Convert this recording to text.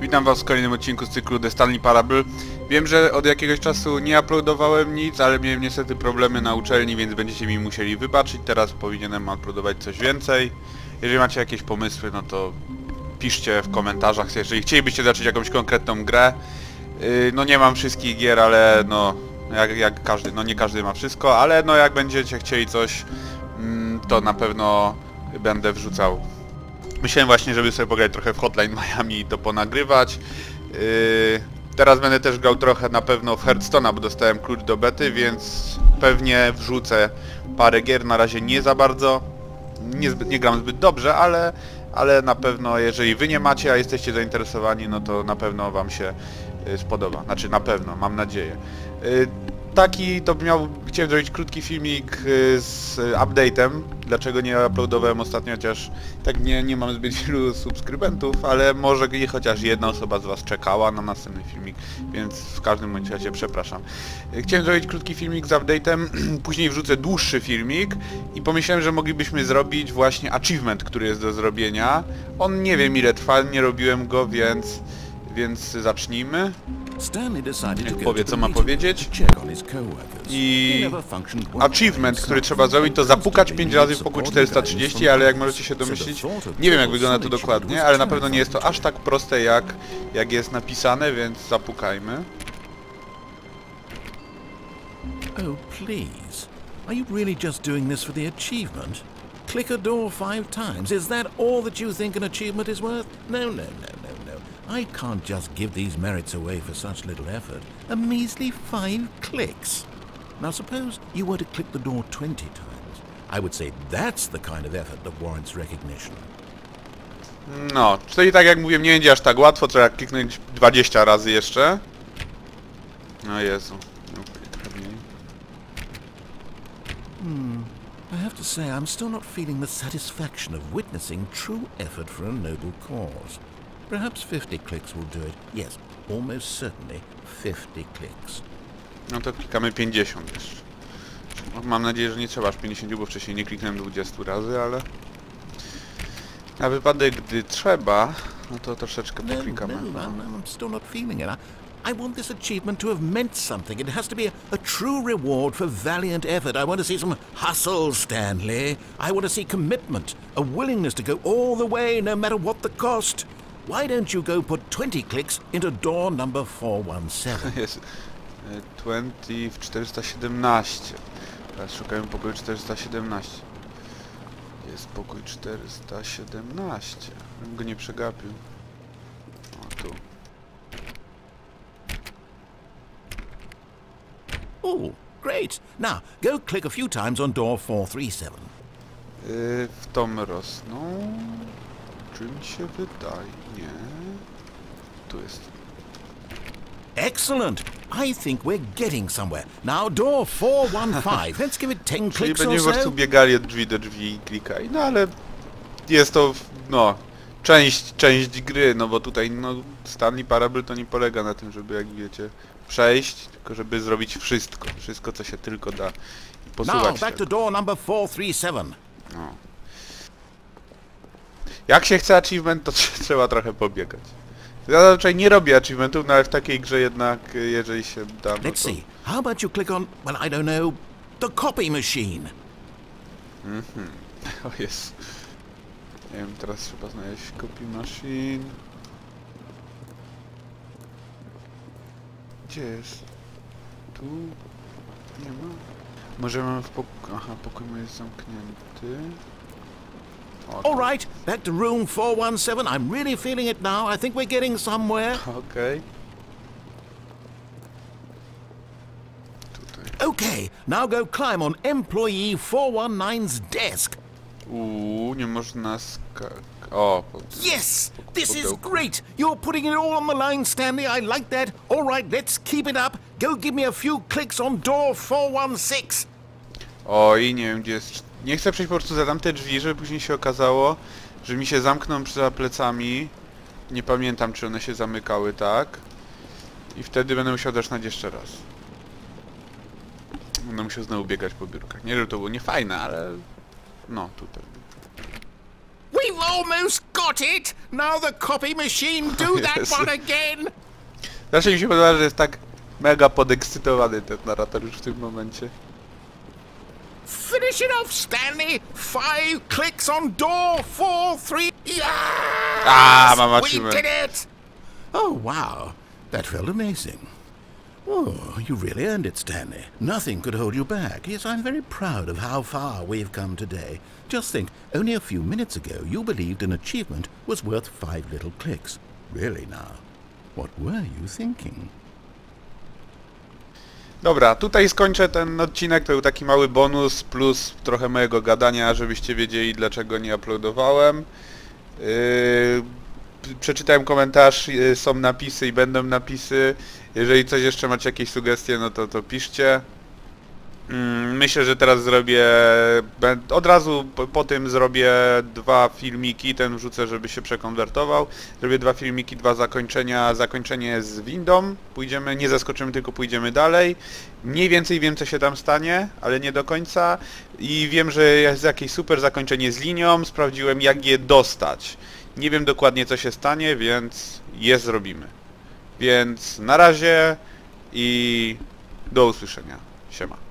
Witam was w kolejnym odcinku z cyklu The Stanley Parable. Wiem, że od jakiegoś czasu nie uploadowałem nic, ale miałem niestety problemy na uczelni, więc będziecie mi musieli wybaczyć. Teraz powinienem uploadować coś więcej. Jeżeli macie jakieś pomysły, no to piszcie w komentarzach, jeżeli chcielibyście zacząć jakąś konkretną grę. Yy, no nie mam wszystkich gier, ale no jak, jak każdy, no nie każdy ma wszystko, ale no jak będziecie chcieli coś, mm, to na pewno będę wrzucał Myślałem właśnie, żeby sobie pograć trochę w Hotline Miami i to ponagrywać. Yy, teraz będę też grał trochę na pewno w Hearthstone'a, bo dostałem klucz do bety, więc pewnie wrzucę parę gier. Na razie nie za bardzo. Nie, zbyt, nie gram zbyt dobrze, ale, ale na pewno jeżeli wy nie macie, a jesteście zainteresowani, no to na pewno wam się yy, spodoba. Znaczy na pewno, mam nadzieję. Yy, taki to miał, chciałem zrobić krótki filmik y, z update'em, dlaczego nie uploadowałem ostatnio, chociaż tak nie, nie mam zbyt wielu subskrybentów, ale może chociaż jedna osoba z was czekała na następny filmik, więc w każdym bądź razie przepraszam. Y, Chciałem zrobić krótki filmik z update'em, później wrzucę dłuższy filmik i pomyślałem, że moglibyśmy zrobić właśnie achievement, który jest do zrobienia. On nie wiem ile trwa, nie robiłem go, więc więc zacznijmy. Niech powie, co ma powiedzieć. I achievement, który trzeba zrobić, to zapukać 5 razy w pokój Supporting 430, guidance ale jak możecie się domyślić, nie wiem jak wygląda to dokładnie, ale na pewno nie jest to aż tak proste jak, jak jest napisane, więc zapukajmy. Oh, please. Are you really just doing this for the achievement? Click a door five times. Is that all that you think an achievement is worth? No, no, no, no, no. I can't just give these merits away for such little effort. A measly five clicks. Now, suppose you were to click the door 20 times. I would say that's the kind of effort that warrants recognition. No, czyli tak jak mówiłem, nie będzie aż tak łatwo, trzeba kliknąć 20 razy jeszcze. No Jezu. Mniej. I have to say, I'm still not feeling the satisfaction of witnessing true effort for a noble cause. Perhaps 50 clicks will do it. Yes, almost certainly 50 clicks. No to klikamy 50 jeszcze. No, Mam nadzieję, że nie trzeba aż 50, bo wcześniej nie kliknąłem 20 razy, ale... Na wypadek, gdy trzeba, no to troszeczkę No, no, poklikamy. I'm, still not feeling it. I, I want this achievement to have meant something. It has to be a, a true reward for valiant effort. I want to see some hustle, Stanley. I want to see commitment, a willingness to go all the way, no matter what the cost. Why don't you go put 20 clicks into door number 417? Jest e, 20 w 417. Teraz szukamy pokoju 417. Jest pokój 417. Bym go nie przegapił. O tu. Oh, great. Now, go click a few times on door 437. Yy, w tom rosną. Czy mi się wydaje? Nie. Tu jest. Excellent. I think we're getting somewhere. Now, door 415. Let's give it 10 Czyli clicks będziemy po prostu biegali od drzwi do drzwi i klikali. No ale jest to, no, część, część gry, no bo tutaj, no, Stanley Parable to nie polega na tym, żeby, jak wiecie, przejść, tylko żeby zrobić wszystko. Wszystko, co się tylko da. I Now, posuwać back się. to door number 437. No. Jak się chce achievement, to trze- trzeba trochę pobiegać. Ja zazwyczaj nie robię achievementów, no ale w takiej grze jednak, y, jeżeli się da, no Let's to... see. How about you click on, well, I don't know, the copy machine? O jest. Nie wiem, teraz trzeba znaleźć copy machine. Gdzie jest? Tu? Nie ma. Może mam w pokój... Aha, pokój jest zamknięty. O. All right, back to room 417. I'm really feeling it now. I think we're getting somewhere. Okay. Okay, now go climb on employee 419's desk. Uuu, nie można skak... O. Yes, this is great. You're putting it all on the line, Stanley. I like that. All right, let's keep it up. Go give me a few clicks on door 416. Oj, nie wiem gdzie jest... Nie chcę przejść po prostu za tamte drzwi, żeby później się okazało, że mi się zamkną za plecami. Nie pamiętam, czy one się zamykały, tak? I wtedy będę musiał zaczynać jeszcze raz. Będę musiał znowu biegać po biurkach. Nie, że to było niefajne, ale... No, tutaj. We've almost got it. Now the copy machine, do that one again! Zawsze mi się podoba, że jest tak mega podekscytowany ten narrator już w tym momencie. Finish it off, Stanley! Five clicks on door, four, three. Yes! Ah, Mama we did it! Oh, wow. That felt amazing. Oh, you really earned it, Stanley. Nothing could hold you back. Yes, I'm very proud of how far we've come today. Just think, only a few minutes ago you believed an achievement was worth five little clicks. Really now. What were you thinking? Dobra, tutaj skończę ten odcinek, to był taki mały bonus plus trochę mojego gadania, żebyście wiedzieli dlaczego nie uploadowałem. Yy, przeczytałem komentarz, yy, są napisy i będą napisy. Jeżeli coś jeszcze macie jakieś sugestie, no to, to piszcie. Mm, Myślę, że teraz zrobię, od razu po tym zrobię dwa filmiki, ten wrzucę, żeby się przekonwertował. Zrobię dwa filmiki, dwa zakończenia, zakończenie z windą, pójdziemy, nie zaskoczymy, tylko pójdziemy dalej. Mniej więcej wiem, co się tam stanie, ale nie do końca. I wiem, że jest jakieś super zakończenie z linią, sprawdziłem jak je dostać. Nie wiem dokładnie, co się stanie, więc je zrobimy. Więc na razie i do usłyszenia. Siema.